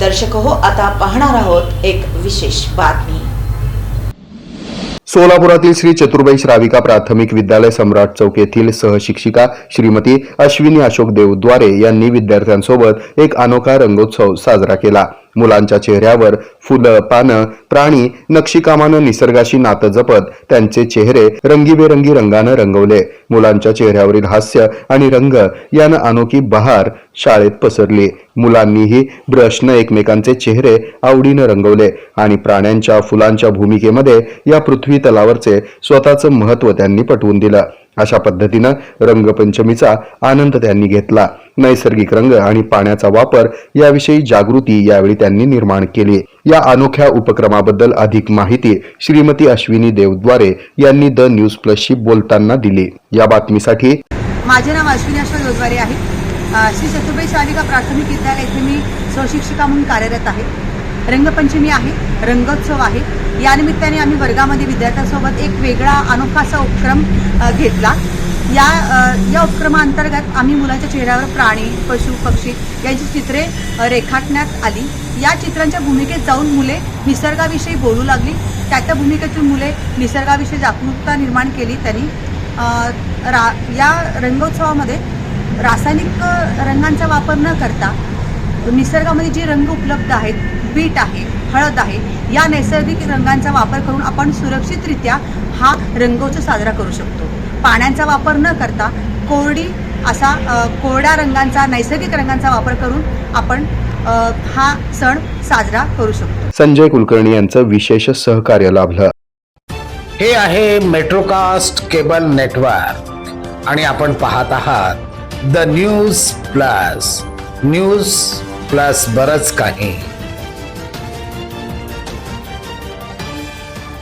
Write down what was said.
दर्शक हो आता पाहणार आहोत एक विशेष बातमी. सोलापुरातील श्री चतुर्बाई श्राविका प्राथमिक विद्यालय सम्राट चौक येथील सहशिक्षिका श्रीमती अश्विनी अशोक देवद्वारे यांनी विद्यार्थ्यांसोबत एक अनोखा रंगोत्सव साजरा केला. मुलांच्या चेहऱ्यावर फुलं पानं प्राणी नक्षीकामानं निसर्गाशी नातं जपत त्यांचे चेहरे रंगीबेरंगी रंगानं रंगवले. मुलांच्या चेहऱ्यावरील हास्य आणि रंग यानं अनोखी बहार शाळेत पसरली. मुलांनीही ब्रशनं एकमेकांचे चेहरे आवडीनं रंगवले आणि प्राण्यांच्या फुलांच्या भूमिकेमध्ये या पृथ्वी तलावरचे स्वतःचं महत्त्व त्यांनी पटवून दिलं. अशा पद्धतीनं रंगपंचमीचा आनंद त्यांनी घेतला. नैसर्गिक रंग आणि पाण्याचा वापर याविषयी जागृती यावेळी त्यांनी निर्माण केली. या अनोख्या उपक्रमाबद्दल अधिक माहिती श्रीमती अश्विनी देवद्वारे यांनी द न्यूज प्लसशी बोलताना दिली. या बातमीसाठी माझे नाव अश्विनी अशोक देवद्वारे आहे. श्री चतुर्बाई शालिका प्राथमिक विद्यालय इथे मी स्वशिक्षिका म्हणून कार्यरत आहे. रंगपंचमी आहे रंगोत्सव आहे. या निमित्ताने आम्ही वर्गामध्ये विद्यार्थ्यांसोबत एक वेगळा अनोखासा उपक्रम घेतला. या या उपक्रमाअंतर्गत आम्ही मुलांच्या चेहऱ्यावर प्राणी पशु पक्षी यांची चित्रे रेखाटण्यात आली. या चित्रांच्या भूमिकेत जाऊन मुले निसर्गाविषयी बोलू लागली. त्या त्या भूमिकेतून मुले निसर्गाविषयी जागरूकता निर्माण केली त्यांनी. रा या रंगोत्सवामध्ये रासायनिक रंगांचा वापर न करता निसर्गामध्ये जे रंग उपलब्ध आहेत बीट आहे हळद आहे. या नैसर्गिक रंगांचा वापर करून आपण सुरक्षितरित्या हा रंगोत्सव साजरा करू शकतो. पाण्याचा वापर न करता कोरडी असा कोरड्या रंगांचा नैसर्गिक रंगांचा वापर करून आपण हा सण साजरा करू शकतो. संजय कुलकर्णी यांचं विशेष सहकार्य लाभलं. हे आहे मेट्रोकास्ट केबल नेटवर्क आणि आपण पाहत आहात the News Plus News Plus बरच काही.